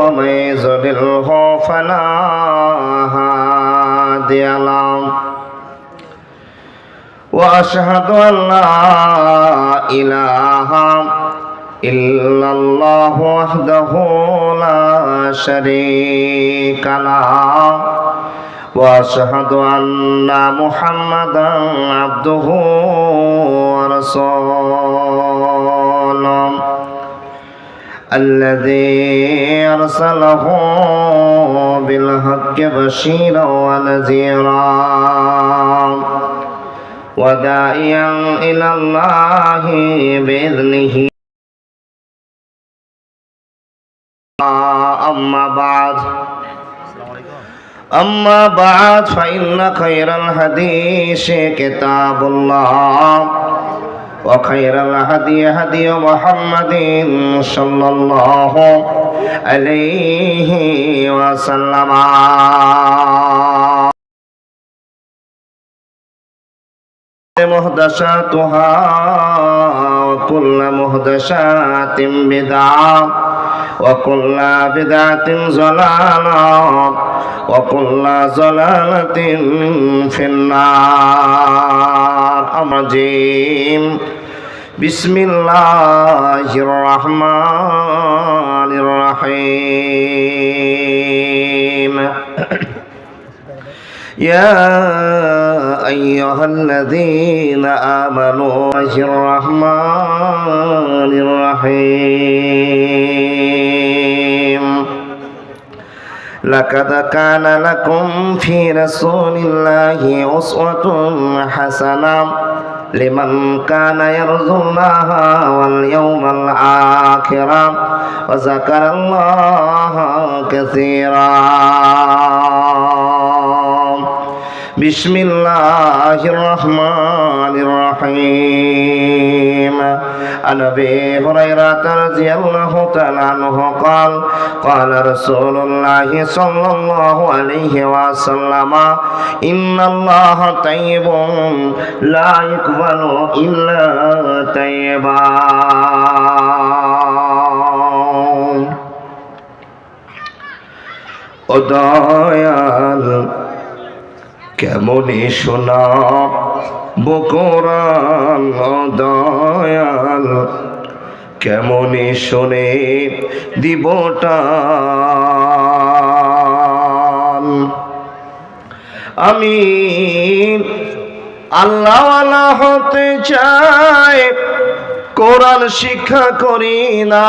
ومن يضلله فلا هادي له وأشهد أن لا إله إلا الله وحده لا شريك له وأشهد أن محمدا عبده ورسوله الذي أرسله بالحق بشيرا ونذيرا وداعيا إلى الله بإذنه. أما بعد أما بعد فإن خير الحديث كتاب الله. وخير الهدي هدي محمد صلى الله عليه وسلم محدثاتها وكل محدثات بدعة وكل بدعة ضلالة وكل ضلالة في النار. الرجيم. بسم الله الرحمن الرحيم. يا أيها الذين آمنوا الرحمن الرحيم. لقد كان لكم في رسول الله أسوة حسنة لمن كان يرجو الله واليوم الآخر وذكر الله كثيرا. بسم الله الرحمن الرحيم عن ابي هريره رضي الله تعالى عنه قال قال رسول الله صلى الله عليه وسلم ان الله طيب لا يقبل الا طيبا ও দয়াল কেমনই শোনা? বকরান দয়াল শোনে দিবটা? আমি আল্লাহ হতে চাই কোরআন শিক্ষা করি না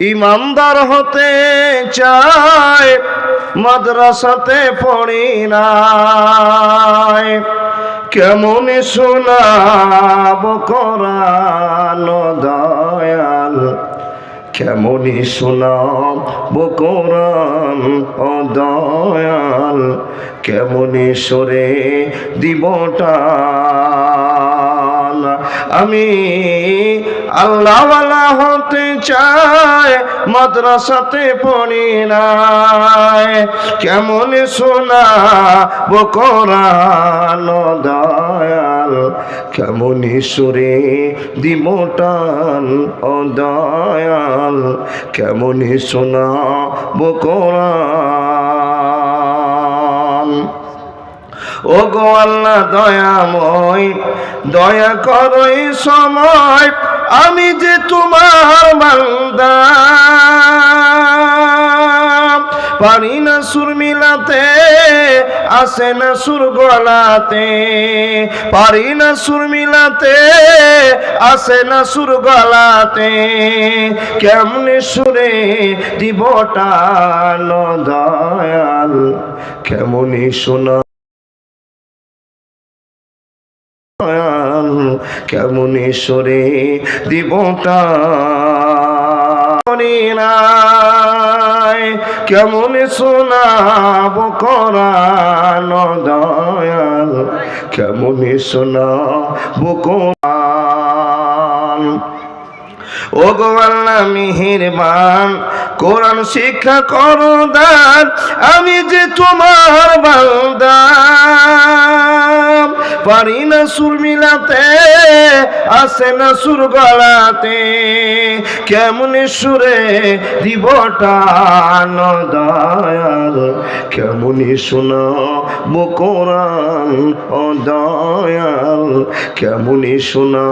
ইমানদার হতে চায়, মাদ্রাসাতে পড়ি নাই। কেমন শোনাব কোরআন দয়াল কেমনই শোনাব কোরআন ও দয়াল কেমনই সরে দিবটা আমি আল্লাহওয়ালা হতে চাই, মাদ্রাসাতে পড়ি নাই। কেমন শোনা বকরান দয়াল, কেমন সুরে দিমটান ও দয়াল, কেমন শোনা বকরান ও গো আল্লাহ দয়াময় দয়া করই সময়, আমি যে তোমার বান্দা পারি না সুর মিলাতে, আসে না সুর গলাতে। পারি না সুর মিলাতে, আসে না সুর গলাতে। কেমনে সুরে দিবটা দয়াল, কেমনি শোনা কেমন সরে দিবটা কেমন শোনাব করান দয়াল? কেমন শোনাব কোরআন ও গো আল্লাহ মিহিরবান, কোরআন শিক্ষা করো দান। আমি যে তোমার বান্দা পারি না সুর মিলাতে আসে না সুর গলাতে। কেমন সুরে দিবটা দয়াল, কেমন শোনা বকরান ও দয়াল কেমন শোনা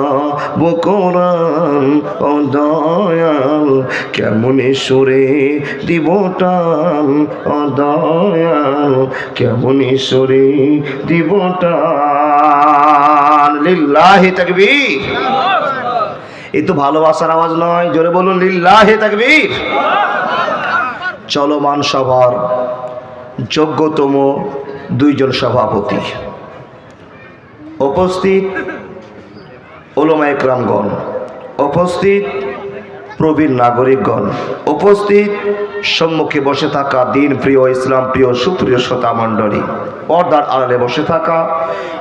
বকরান ও দয়াল কেমন সুরে দিবটান ও দয়াল কেমন সুরে দিবটান লিল্লাহি এই তো ভালোবাসার আওয়াজ নয়, জোরে বলুন, লিল্লাহি তাকবীর। চলমান সভার যোগ্যতম দুইজন সভাপতি। উপস্থিত ওলমা একরামগণ, উপস্থিত প্রবীণ নাগরিকগণ, উপস্থিত সম্মুখে বসে থাকা দিন প্রিয় ইসলাম, প্রিয় সুপ্রিয় শ্রোতা মণ্ডলী, পর্দার আড়ালে বসে থাকা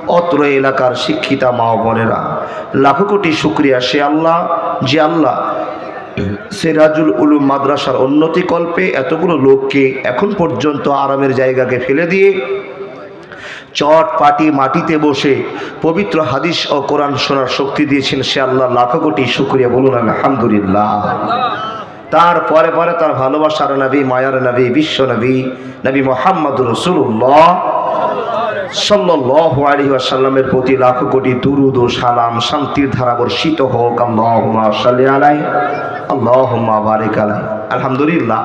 অত্র এলাকার শিক্ষিতা মা বোনেরা, লাখো কোটি শুক্রিয়া সে আল্লাহ যে আল্লাহ সিরাজুল উলুম মাদ্রাসার উন্নতি কল্পে এতগুলো লোককে এখন পর্যন্ত আরামের জায়গাকে ফেলে দিয়ে চট পাটি মাটিতে বসে পবিত্র হাদিস ও কোরআন শোনার শক্তি দিয়েছেন সে আল্লাহ, লাখো কোটি শুক্রিয়া বলুন আলহামদুলিল্লাহ। তার পরে পরে তার ভালোবাসার নবী, মায়ার নবী, বিশ্ব নবী নবী মোহাম্মদ রসুল্লাহ সাল্লাল্লাহু আলাইহি ওয়াসাল্লামের প্রতি লাখো কোটি দুরুদ ও সালাম শান্তির ধারা বর্ষিত হোক। আল্লাহুম্মা সাল্লি আলাই আল্লাহুম্মা বারিক আলাই আলহামদুলিল্লাহ,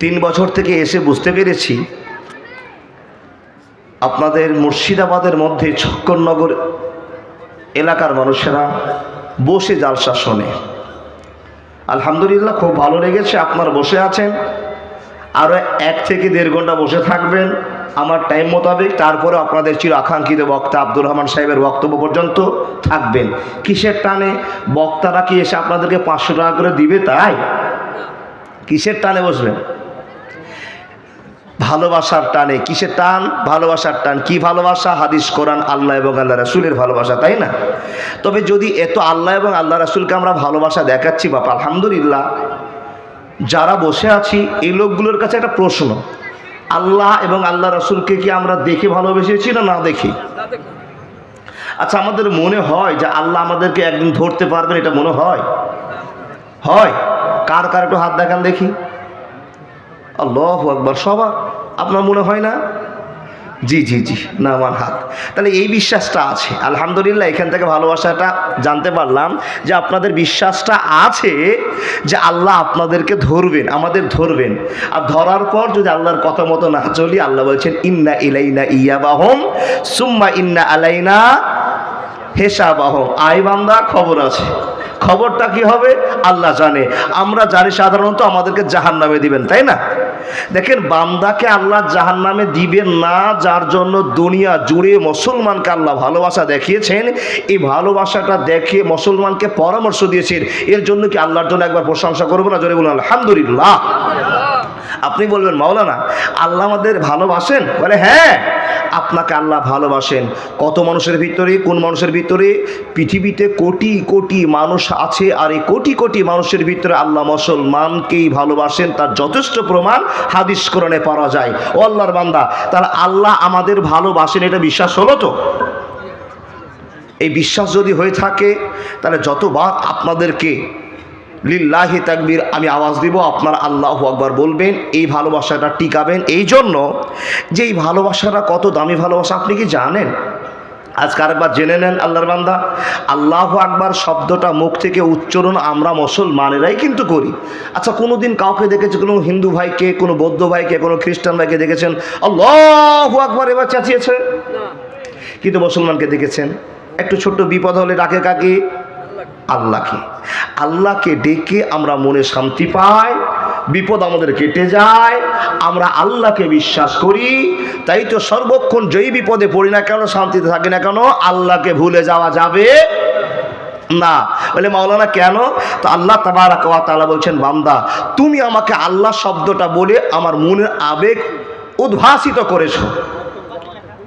তিন বছর থেকে এসে বুঝতে পেরেছি আপনাদের মুর্শিদাবাদের মধ্যে ছক্করনগর এলাকার মানুষেরা বসে জালসা শোনে। আলহামদুলিল্লাহ, খুব ভালো লেগেছে, আপনার বসে আছেন। আরও এক থেকে দেড় ঘণ্টা বসে থাকবেন আমার টাইম মোতাবেক, তারপরে আপনাদের চির আকাঙ্ক্ষিত বক্তা আব্দুর রহমান সাহেবের বক্তব্য পর্যন্ত থাকবেন। কিসের টানে? বক্তারা কি এসে আপনাদেরকে পাঁচশো টাকা করে দিবে তাই? কিসের টানে বসবেন? ভালোবাসার টানে, কিসের টান? ভালোবাসার টান কি ভালোবাসা? হাদিস, কোরআন, আল্লাহ এবং আল্লাহ রাসুলের ভালোবাসা, তাই না? তবে যদি এত আল্লাহ এবং আল্লাহ রাসুলকে আমরা ভালোবাসা দেখাচ্ছি, বাপ, আলহামদুলিল্লাহ। যারা বসে আছি, এই লোকগুলোর কাছে একটা প্রশ্ন, আল্লাহ এবং আল্লাহ রাসুলকে কি আমরা দেখে ভালোবেসেছি না না দেখি? আচ্ছা আমাদের মনে হয় যে আল্লাহ আমাদেরকে একদিন ধরতে পারবেন, এটা মনে হয়? হয়। কার কার একটু হাত দেখান দেখি। আল্লাহ একবার সবার, আপনার মনে হয় না? জি জি জি, না, আমার হাত। তাহলে এই বিশ্বাসটা আছে। আলহামদুলিল্লাহ, এখান থেকে ভালোবাসাটা জানতে পারলাম যে আপনাদের বিশ্বাসটা আছে যে আল্লাহ আপনাদেরকে ধরবেন, আমাদের ধরবেন। আর ধরার পর যদি আল্লাহর কথা মতো না চলি, আল্লাহ বলছেন, ইন্না ইলাইনা ইয়াবাহম, সুম্মা ইন্না আলাইনা হেসাবাহম। আই বান্দা, খবর আছে। খবরটা কি হবে? আল্লাহ জানে। আমরা জানি সাধারণত আমাদেরকে জাহান নামে দিবেন, তাই না? দেখেন, বান্দাকে আল্লাহ জাহান নামে দিবেন না, যার জন্য দুনিয়া জুড়ে মুসলমানকে আল্লাহ ভালোবাসা দেখিয়েছেন। এই ভালোবাসাটা দেখিয়ে মুসলমানকে পরামর্শ দিয়েছেন। এর জন্য কি আল্লাহর জন্য একবার প্রশংসা করব না? জোরে বলুন, আলহামদুলিল্লাহ। আপনি বলবেন, মাওলানা, আল্লাহ আমাদের ভালোবাসেন? বলে হ্যাঁ। আপনাকে আল্লাহ ভালোবাসেন। কত মানুষের ভিতরে, কোন মানুষের ভিতরে? পৃথিবীতে কোটি কোটি মানুষ আছে আর এই কোটি কোটি মানুষের ভিতরে আল্লাহ মুসলমানকেই ভালোবাসেন। তার যথেষ্ট প্রমাণ হাদিস পাওয়া যায়। ও আল্লাহর বান্দা তাহলে আল্লাহ আমাদের ভালোবাসেন, এটা বিশ্বাস হলো তো? এই বিশ্বাস যদি হয়ে থাকে, তাহলে যতবার আপনাদেরকে লিল্লাহি তাকবীর আমি আওয়াজ দিব আপনার আল্লাহ আকবার বলবেন এই ভালোবাসাটা টিকাবেন। এই জন্য যে এই ভালোবাসাটা কত দামি ভালোবাসা আপনি কি জানেন? আজকে আরেকবার জেনে নেন আল্লাহর বান্দা আল্লাহ আকবার শব্দটা মুখ থেকে উচ্চারণ আমরা মুসলমানেরাই কিন্তু করি। আচ্ছা কোনো দিন কাউকে দেখেছে কোনো হিন্দু ভাইকে কোনো বৌদ্ধ ভাইকে কোনো খ্রিস্টান ভাইকে দেখেছেন আল্লাহ আকবার এবার চাচিয়েছে? কিন্তু মুসলমানকে দেখেছেন? একটু ছোট্ট বিপদ হলে ডাকে কাকে আল্লাহকে। আল্লাহকে ডেকে আমরা মনে শান্তি পাই, বিপদ আমাদের কেটে যায়, আমরা আল্লাহকে বিশ্বাস করি, তাই তো সর্বক্ষণ যেই বিপদে পড়ি না কেন, শান্তিতে থাকি না কেন, আল্লাহকে ভুলে যাওয়া যাবে না। বলে মাওলানা, কেন? তো আল্লাহ ওয়া বলছেন, বান্দা, তুমি আমাকে আল্লাহ শব্দটা বলে আমার মনের আবেগ উদ্ভাসিত করেছ।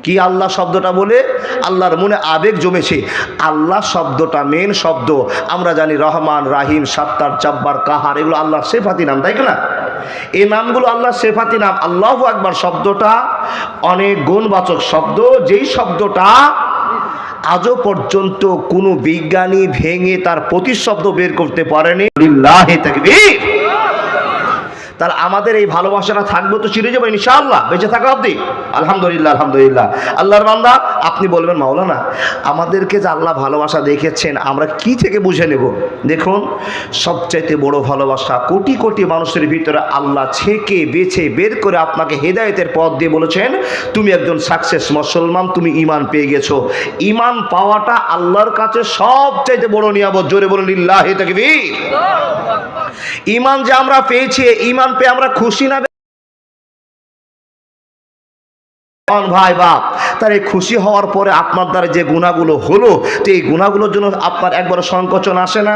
কি আল্লাহ শব্দটা বলে? আল্লাহর মনে আবেগ জমেছে। আল্লাহ শব্দটা মেন শব্দ। আমরা জানি রহমান, রাহিম, সাত্তার চাব্বার কাহার, এগুলো আল্লাহর সেফাতি নাম, তাই না? এই নামগুলো আল্লাহর সেফাতি নাম। আল্লাহ একবার শব্দটা অনেক গুণবাচক শব্দ। যেই শব্দটা আজও পর্যন্ত কোনো বিজ্ঞানী ভেঙে তার প্রতিশব্দ বের করতে পারেনি। তাহলে আমাদের এই ভালোবাসাটা থাকবে তো চিরে যাব ইনশাআল্লাহ। বেঁচে থাকা অবধি আলহামদুলিল্লাহ আলহামদুলিল্লাহ। আল্লাহর বান্দা আপনি বলবেন মাওলানা আমাদেরকে যে আল্লাহ ভালোবাসা দেখেছেন আমরা কি থেকে বুঝে নেব? দেখুন সবচাইতে বড় ভালোবাসা কোটি কোটি মানুষের ভিতরে আল্লাহ ছেকে বেছে বের করে আপনাকে হেদায়েতের পথ দিয়ে বলেছেন তুমি একজন সাকসেস মুসলমান তুমি ইমান পেয়ে গেছো। ইমান পাওয়াটা আল্লাহর কাছে সবচাইতে বড় নিয়ামত। জোরে বলুন লিল্লাহি তাকবীর। ইমান যে আমরা পেয়েছি ইমান পেয়ে আমরা খুশি না ভাই বাপ তার এই খুশি হওয়ার পরে আপনার দ্বারা যে গুণাগুলো হলো, তো এই গুণাগুলোর জন্য আপনার একবার সংকোচন আসে না?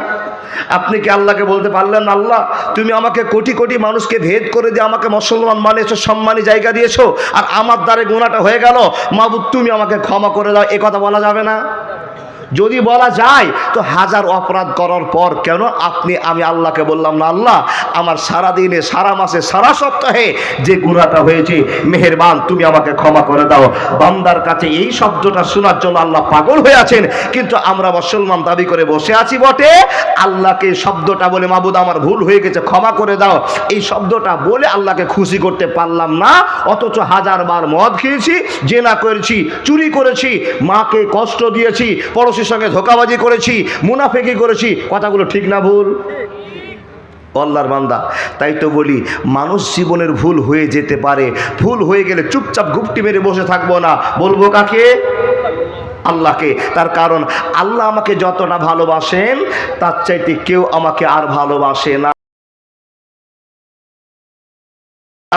আপনি কি আল্লাহকে বলতে পারলেন, আল্লাহ, তুমি আমাকে কোটি কোটি মানুষকে ভেদ করে দিয়ে আমাকে মুসলমান মানেছো সম্মানী জায়গা দিয়েছ, আর আমার দ্বারে গুণাটা হয়ে গেল মাবুদ তুমি আমাকে ক্ষমা করে দাও, এ কথা বলা যাবে না? যদি বলা যায়, তো হাজার অপরাধ করার পর কেন আপনি, আমি আল্লাহকে বললাম না, আল্লাহ, আমার সারা দিনে সারা মাসে, সারা সপ্তাহে যে গুণাটা হয়েছে, মেহেরবান, তুমি আমাকে ক্ষমা করে দাও। বান্দার কাছে এই শব্দটা শোনার জন্য আল্লাহ পাগল হয়ে আছেন। কিন্তু আমরা মুসলমান দাবি করে বসে আছি বটে, আল্লাহকে শব্দটা বলে, মাবুদ, আমার ভুল হয়ে গেছে, ক্ষমা করে দাও। এই শব্দটা বলে আল্লাহকে খুশি করতে পারলাম না, অথচ হাজার বার মদ খেয়েছি, জেনা করেছি, চুরি করেছি, মাকে কষ্ট দিয়েছি পড়োশির সঙ্গে ধোকাবাজি করেছি, মুনাফেকি করেছি, কথাগুলো ঠিক না ভুল? আল্লাহর বান্দা, তাই তো বলি, মানুষ জীবনের ভুল হয়ে যেতে পারে, ভুল হয়ে গেলে চুপচাপ গুপটি মেরে বসে থাকব না। বলব কাকে? আল্লাহকে। তার কারণ, আল্লাহ আমাকে যতটা ভালোবাসেন, তার চাইতে কেউ আমাকে আর ভালোবাসে না।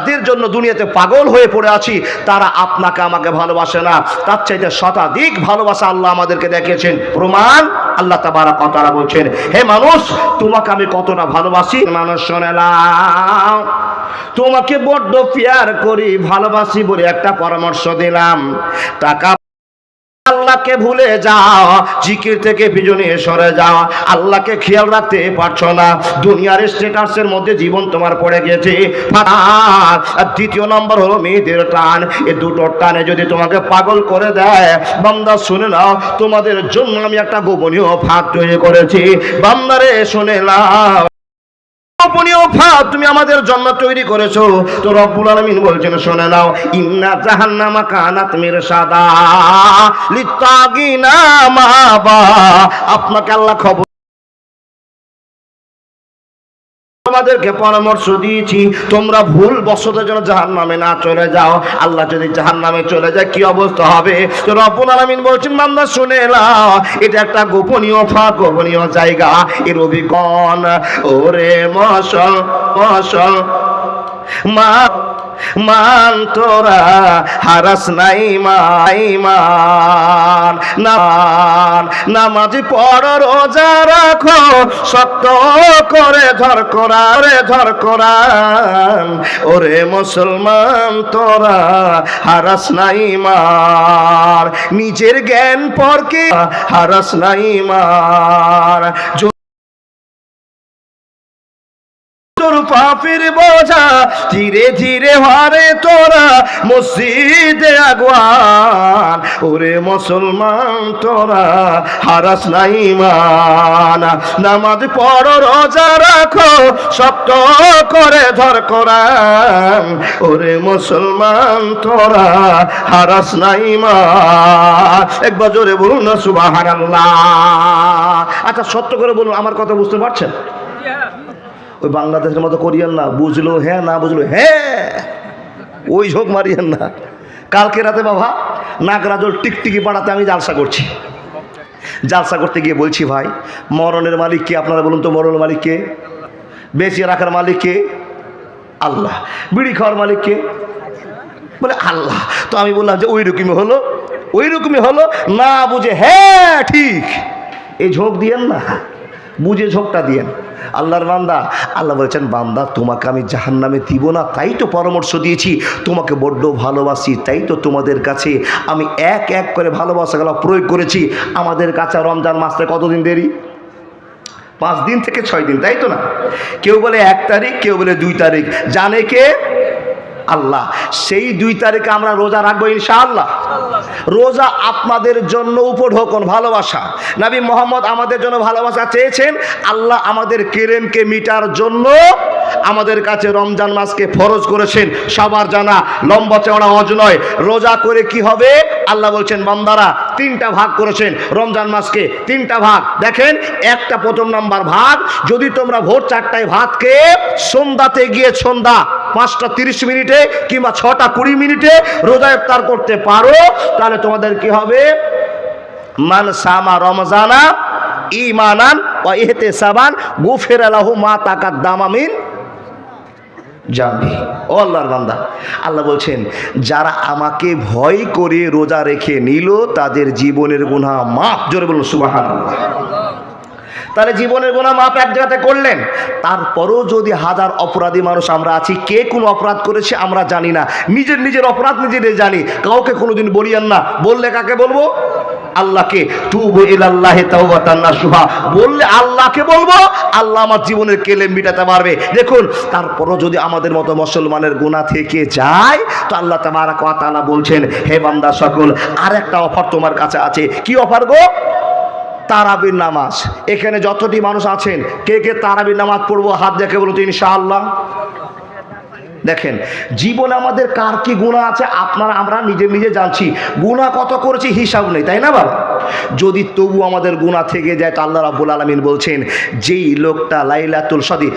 তাদের জন্য দুনিয়াতে পাগল হয়ে পড়ে আছি, তারা আপনাকে আমাকে ভালোবাসে না। তার চাইতে শতাধিক ভালোবাসা আল্লাহ আমাদেরকে দেখিয়েছেন। প্রমাণ আল্লাহ তাবারা কথারা বলছেন, হে মানুষ, তোমাকে আমি কতটা ভালোবাসি? মানুষ শোনে, নাও, তোমাকে বড্ড পেয়ার করি, ভালোবাসি বলে একটা পরামর্শ দিলাম। টাকা আল্লাহকে ভুলে যাও, জিকির থেকে পিছনে সরে যাও। আল্লাহকে খেয়াল রাখতে পারছ না। দুনিয়ার স্ট্যাটাসের মধ্যে জীবন তোমার পড়ে গেছে। দ্বিতীয় নম্বর হলো মেয়েদের টান। এই দুটো টানে যদি তোমাকে পাগল করে দেয়, বান্দা শুনে নাও, তোমাদের জন্য আমি একটা গোপনীয় ফাঁক তৈরি করেছি। বান্দারে শুনে নাও। তুমি আমাদের জন্য তৈরি করেছ। তো রব্বুল আলমিন বলছেন, শুনে নাও, ইন্না জাহান্নামা কানাত মিরসাদা লিত্তাগিনা মাবা আপনাকে আল্লাহ খবর তোমাদেরকে পরামর্শ দিয়েছি, তোমরা ভুল বসতের জন্য জাহান নামে না চলে যাও। আল্লাহ যদি জাহান নামে চলে যায়, কি অবস্থা হবে? তো রব্বুল আলামিন বলছেন, বান্দা, শুনে নাও, এটা একটা গোপনীয় ফাঁক, গোপনীয় জায়গা। এর অভিকন ওরে মশল মশল মা মান তোরা, হারাস নাই মাই মান। নামান নামাজ পড়, রোজা রাখো, শক্ত করে ধর কোরআন ধর কোরআন। ওরে মুসলমান তোরা, হারাস নাই মার। নিজের জ্ঞান পরকে হারাস নাই মার। পাপের বোঝা, ধীরে ধীরে হারে তোরা মসজিদে আগুয়ান। ওরে মুসলমান তোরা, হারাস নাই মান নামাজ পড়ো, রোজা রাখো, শক্ত করে ধর কোরআন। ওরে মুসলমান তোরা, হারাস নাই মান একবার জোরে বলুন না সুবহানাল্লাহ। আচ্ছা সত্য করে বলুন, আমার কথা বুঝতে পারছেন? ওই বাংলাদেশের মতো করিয়েন না, বুঝলো হ্যাঁ না বুঝলো হ্যাঁ। ওই ঝোঁক মারিয়েন না। কালকে রাতে বাবা নাগরাজল টিকটিকি পাড়াতে আমি জালসা করছি। জালসা করতে গিয়ে বলছি, ভাই, মরণের মালিক কে? আপনারা বলুন তো মরণের মালিক কে? বেঁচে রাখার মালিক কে? আল্লাহ। বিড়ি খাওয়ার মালিক কে? বলে, আল্লাহ। তো আমি বললাম যে ওই রকমই হলো ওই রকমই হলো, না বুঝে হ্যাঁ ঠিক। এই ঝোঁক দিয়েন না, বুঝে ঝোঁকটা দিয়েন। আল্লাহর বান্দা। আল্লাহ বলছেন, বান্দা, তোমাকে আমি জাহান নামে দিব না, তাই তো পরামর্শ দিয়েছি। তোমাকে বড্ড ভালোবাসি, তাই তো তোমাদের কাছে আমি এক এক করে ভালোবাসাগুলো প্রয়োগ করেছি। আমাদের কাছে রমজান মাসটা কতদিন দেরি? পাঁচ দিন থেকে ছয় দিন, তাই তো না? কেউ বলে এক তারিখ, কেউ বলে দুই তারিখ। জানে কে? আল্লাহ। সেই দুই তারিখে আমরা রোজা রাখব ইনশাআল্লাহ। রোজা আপনাদের জন্য উপঢোকন ভালোবাসা। নাবি মোহাম্মদ আমাদের জন্য ভালোবাসা চেয়েছেন। আল্লাহ আমাদের কেরেমকে মিটার জন্য আমাদের কাছে রমজান মাসকে ফরজ করেছেন, সবার জানা লম্বা চওড়া হজ নয়। রোজা করে কি হবে? আল্লাহ বলছেন, বান্দারা তিনটা ভাগ করেছেন, রমজান মাসকে তিনটা ভাগ। দেখেন, একটা প্রথম নাম্বার ভাগ, যদি তোমরা ভোর চারটায় ভাত খেয়ে সন্ধ্যাতে গিয়ে সন্ধ্যা পাঁচটা তিরিশ মিনিটে কিংবা ছটা কুড়ি মিনিটে রোজা ইফতার করতে পারো, তাহলে তোমাদের কি হবে? মান সামা রমজানা ইমানান ও ইহতে সাবান গুফের আলাহু মা তাকাত দামামিন জানবি ও আল্লাহর বান্দা, আল্লাহ বলছেন, যারা আমাকে ভয় করে রোজা রেখে নিল, তাদের জীবনের গুণা মাপ জোরে বলুন সুবাহান তাহলে জীবনের গোনা মাপ এক জায়গাতে করলেন। তারপরও যদি হাজার অপরাধী মানুষ আমরা আছি, কে কোন অপরাধ করেছে আমরা জানি না। নিজের নিজের অপরাধ নিজেদের জানি। কাউকে কোনোদিন বলিয়ান না। বললে কাকে বলব? আল্লাহকে, তুবু ইলাল্লাহি তাওবাতান নাসুহা। বললে আল্লাহকে বলব, আল্লাহ আমার জীবনের কেলে মিটাতে পারবে। দেখুন, তারপরও যদি আমাদের মতো মুসলমানের গুনাহ থেকে যায়, তো আল্লাহ তাবারাক ওয়া তাআলা বলছেন, হে বান্দা সকল, আরেকটা অফার তোমার কাছে আছে। কি অফার গো? তারাবির নামাজ। এখানে যতটি মানুষ আছেন, কে কে তারাবির নামাজ পড়ব? হাত দেখে বলো তো ইনশাআল্লাহ। দেখেন, জীবনে আমাদের কার কি গুণা আছে, আপনারা, আমরা নিজে নিজে জানছি। গুণা কত করেছি হিসাব নেই, তাই না বাবা যদি তবু আমাদের গুণা থেকে যায়, তো আল্লাহ রাব্বুল আলমিন বলছেন, যেই লোকটা লাইলাতুল সদি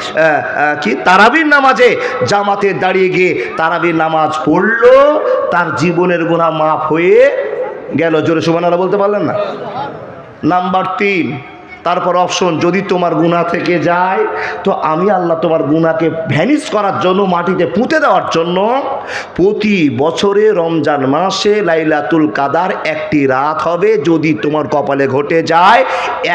কি, তারাবির নামাজে জামাতে দাঁড়িয়ে গিয়ে তারাবির নামাজ পড়ল, তার জীবনের গুণা মাফ হয়ে গেল। জোরে সুবান বলতে পারলেন না? নাম্বার তিন তারপর অপশন যদি তোমার গুণা থেকে যায়, তো আমি আল্লাহ তোমার গুণাকে ভ্যানিশ করার জন্য, মাটিতে পুঁতে দেওয়ার জন্য প্রতি বছরে রমজান মাসে লাইলাতুল কাদার একটি রাত হবে, যদি তোমার কপালে ঘটে যায়,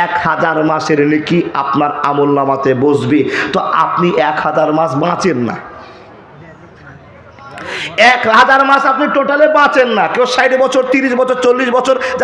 এক হাজার মাসের নাকি আপনার আমল নামাতে বসবে। তো আপনি এক হাজার মাস বাঁচেন না। এক হাজার মাস আপনি টোটালে বাঁচেন না। কেউ ষাট বছর, তিরিশ বছর, চল্লিশ বছর